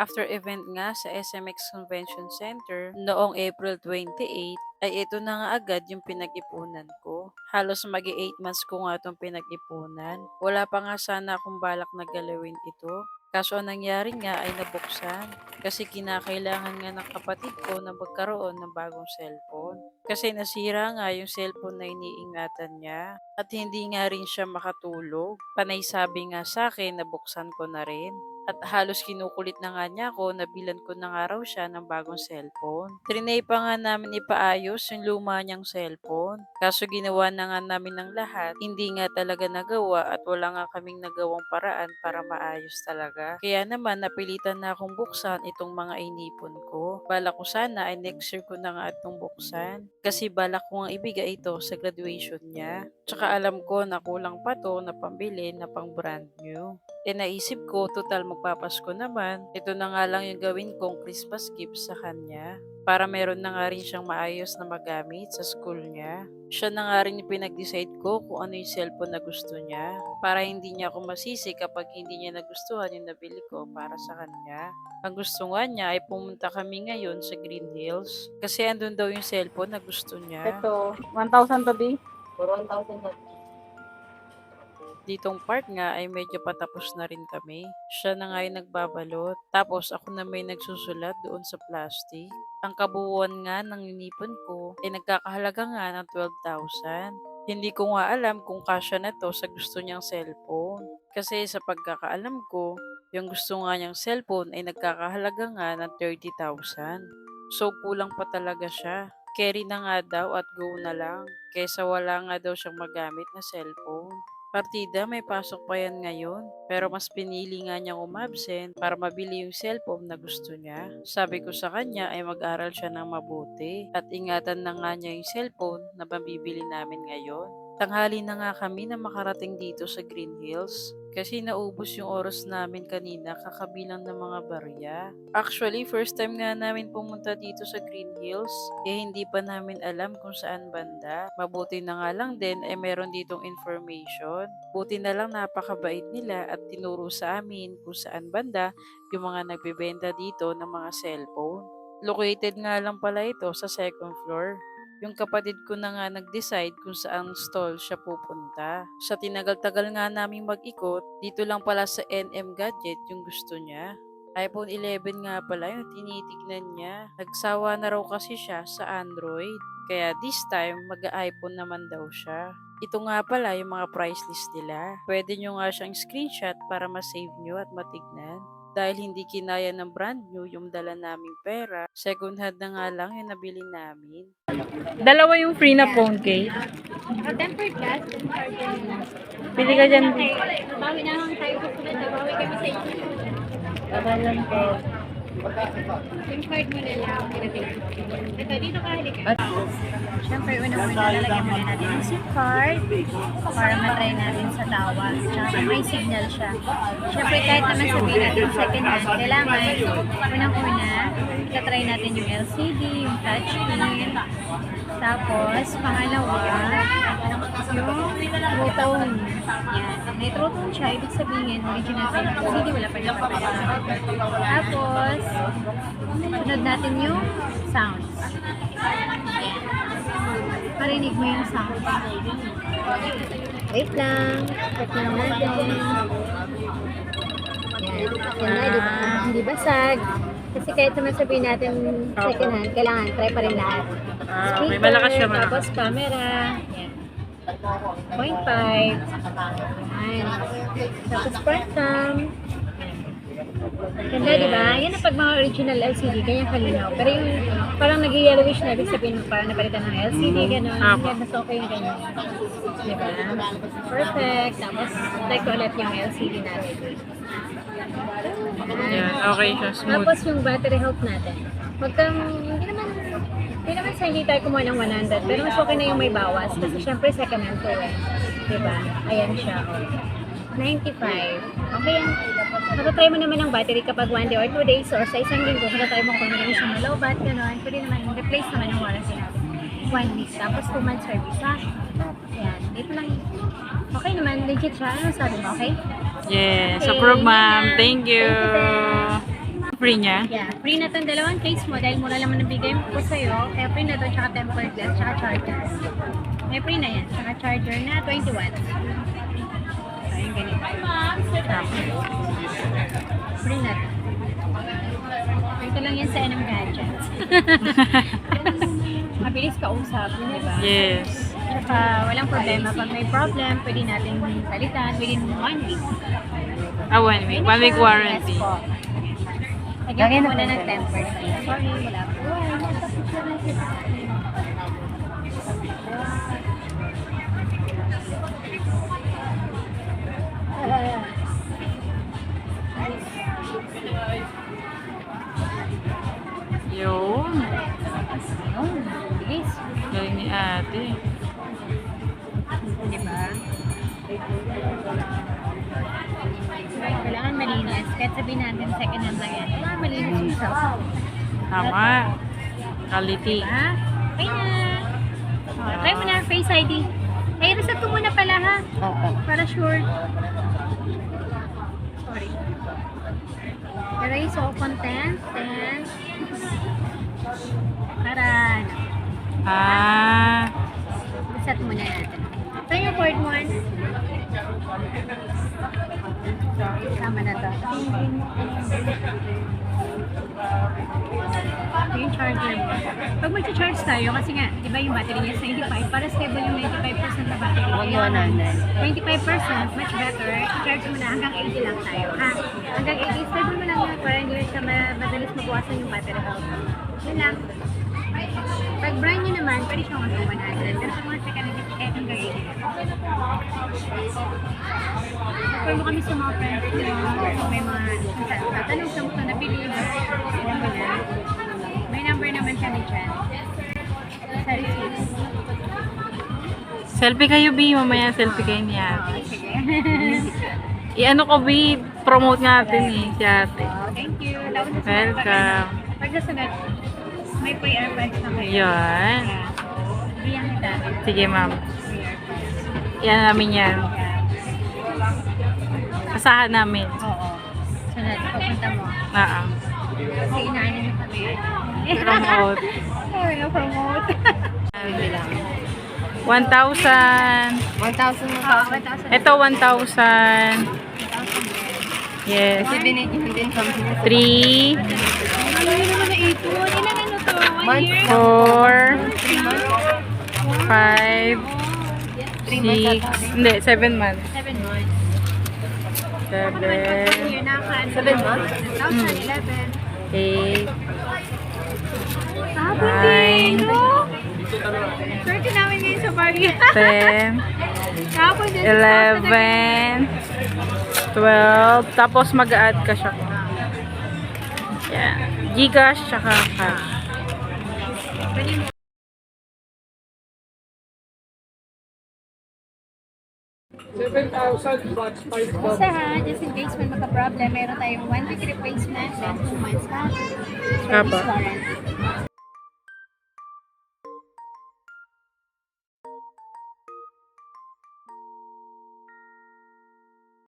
After event nga sa SMX Convention Center noong April 28, ay ito na nga agad yung pinag-ipunan ko. Halos magi 8 months ko nga itong pinag-ipunan. Wala pa nga sana akong balak na galawin ito. Kaso ang nangyari nga ay nabuksan kasi kinakailangan nga ng kapatid ko na magkaroon ng bagong cellphone. Kasi nasira nga yung cellphone na iniingatan niya at hindi nga rin siya makatulog. Panay sabi nga sa akin na buksan ko na rin. At halos kinukulit na nga niya ako na ko na nga raw siya ng bagong cellphone. Trinay pa nga namin ipaayos yung luma niyang cellphone. Kaso ginawa na nga namin ng lahat, hindi nga talaga nagawa at wala nga kaming nagawang paraan para maayos talaga. Kaya naman napilitan na akong buksan itong mga inipon ko. Balak ko sana ay next year ko na nga itong buksan. Kasi balak ko nga ibigay ito sa graduation niya. Tsaka alam ko na kulang pa to na pambili na pang brand new. E naisip ko, total magpapasko naman, ito na nga lang yung gawin kong Christmas gift sa kanya. Para meron na nga rin siyang maayos na magamit sa school niya. Siya na nga rin yung pinag-decide ko kung ano yung cellphone na gusto niya. Para hindi niya ako masisi kapag hindi niya nagustuhan yung nabili ko para sa kanya. Ang gusto nga niya ay pumunta kami ngayon sa Green Hills. Kasi andun daw yung cellphone na gusto niya. Ito, 1,000 to be? Puro 1,000 na. Ditong part nga ay medyo patapos na rin kami. Siya na nga yung nagbabalot. Tapos ako na may nagsusulat doon sa plastic. Ang kabuuan nga ng inipon ko ay nagkakahalaga nga ng 12,000. Hindi ko nga alam kung kasya na to sa gusto niyang cellphone. Kasi sa pagkakaalam ko, yung gusto nga niyang cellphone ay nagkakahalaga nga ng 30,000. So kulang pa talaga siya. Carry na nga daw at go na lang. Kesa wala nga daw siyang magamit na cellphone. Partida, may pasok pa yan ngayon. Pero mas pinili nga niyang umabsent para mabili yung cellphone na gusto niya. Sabi ko sa kanya ay mag-aral siya ng mabuti. At ingatan na nga niya yung cellphone na mabibili namin ngayon. Tanghali na nga kami na makarating dito sa Green Hills. Kasi naubos yung oras namin kanina kakabilang ng mga barya. Actually, first time nga namin pumunta dito sa Green Hills. Eh hindi pa namin alam kung saan banda. Mabuti na nga lang din eh meron ditong information. Buti na lang napakabait nila at tinuro sa amin kung saan banda yung mga nagbebenta dito ng mga cellphone. Located nga lang pala ito sa second floor. Yung kapatid ko na nga nag-decide kung saan stall siya pupunta. Sa tinagal-tagal nga naming mag-ikot, dito lang pala sa NM Gadget yung gusto niya. iPhone 11 nga pala yung tinitignan niya. Nagsawa na raw kasi siya sa Android. Kaya this time, mag-iPhone naman daw siya. Ito nga pala yung mga price list nila. Pwede nyo nga siyang screenshot para ma-save nyo at matignan. Dahil hindi kinaya ng brand new yung dala naming pera, second hand na nga lang yung nabili namin. Dalawa yung free na phone case. Ah, tempered glass. Pili ka dyan. Bawi na lang tayo gusto na bawi kami sa inyo. Kakalan po. Tempered mo na lang. Ito, dito ka halika. Siyempre, una-una lalagyan muna natin yung SIM card para matry natin sa tawag. Tsaka may signal siya. Siyempre, kahit naman sabihin natin second hand, kailangan, unang-una, itatry natin yung LCD, yung touchscreen. Tapos, pangalawa, yung true tone. Yan. May true tone siya, ibig sabihin, original sa LCD, wala pa rin Tapos, sunod natin yung sounds. Yan. Marinig mo yung sound. Wait lang. Check lang natin. Yan. Yan na, di ba? Hindi basag. Kasi kahit naman sabihin natin second hand, kailangan try pa rin lahat. Ah, okay. Malakas siya, malakas. Tapos camera. Yan. 0.5. Yan. Tapos front cam. Ganda, di ba? Yan ang pag mga original LCD, ganyan kalinaw. Pero yung parang nag-yellowish na, ibig sabihin mo parang napalitan ng LCD, gano'n. Apo. Yan, mas okay yung ganyan. Di ba? Perfect. Tapos, like ulit yung LCD natin. Yan, okay siya. Smooth. Tapos yung battery health natin. Wag kang, hindi naman, hindi naman sa hindi tayo kumuha ng 100, pero mas okay na yung may bawas. Kasi syempre second hand to eh. Diba? Ayan siya. Oh. 95. Okay yan. Matatry mo naman ng battery kapag one day or two days or sa isang linggo, matatry mo kung meron siyang low bat, gano'n. Pwede naman, replace naman yung warranty natin. One week. Tapos two months service ha. Ayan. Dito lang. Okay naman. Legit siya. Ano sabi mo? Okay? Yes, Okay, approve ma'am. Thank you. Thank you, free niya? Yeah, free na tong dalawang case mo dahil mura naman nabigay ko sa'yo. Kaya free na to, tsaka tempered glass, tsaka charger. May free na yan, tsaka charger na 20 watts. Ayun, ganito. Free na to. Ito lang yan sa NM Gadgets. Mabilis ka usap, di ba? Yes. Tsaka walang problema. Pag may problem, pwede natin palitan within one week. Ah, one week. One week warranty. Yes po. Lagyan ko muna ng glass. Sorry, wala po. Ay, Kahit sabihin natin second hand lang yan. Kailangan malinis yung cellphone. Tama. Quality. Ha? Okay na. Oh, try mo na Face ID. Ay, reset ko muna pala ha. Para sure. Sorry. Erase all content. Then, para ano, Ah. reset muna natin. Ito yung port mo. Tama na to. Yung charger mo. Pag mag-charge tayo, kasi nga, di ba yung battery niya is 95, para stable yung 95% na battery. Kaya 25%, much better. I-charge mo na hanggang 80 lang tayo, ha? Hanggang 80, stable mo lang yan para hindi ma- madalas mabawasan yung battery health. Yun lang. Pag brand naman, pwede siyang hanggang 100. Pero sa mga second hand, kahit hanggang 80. Refer mo kami sa mga friends ko. Kung may mga tatanong sa mga nabili mo. Alam mo na. May number naman kami dyan. Receipt. Selfie kayo, B. Mamaya selfie kayo ni ate. Oo, sige. I-ano ko, B. Promote natin eh, si ate. Oh, thank you. Welcome. Pag nasunod, may free airbags na kayo. Yun. Bigyan kita. Sige, ma'am. Yan namin yan. Asahan namin. Oo. Sunod, papunta mo. Ah, Kasi inaano niyo kami. promote. Oo, na-promote. 1,000. 1,000 mo 1,000. Ito, 1,000. Yes. binigyan din kami. 3, Ano yun naman na ito? Ilan to? One year? 4, Three months? 5, 6, hindi, 7 months. Seven months. Ako naman pag one 7, year naka Seven months? 2011. 8, Tapos Nine. Swerte namin ngayon sa party. 10, Tapos din. 11, 12, tapos mag-add ka siya. Yan. Gcash, tsaka cash. Pwede mo. Basta ha, just in case may magka-problem, meron tayong one week replacement, then two months ha. Service Apa. warranty.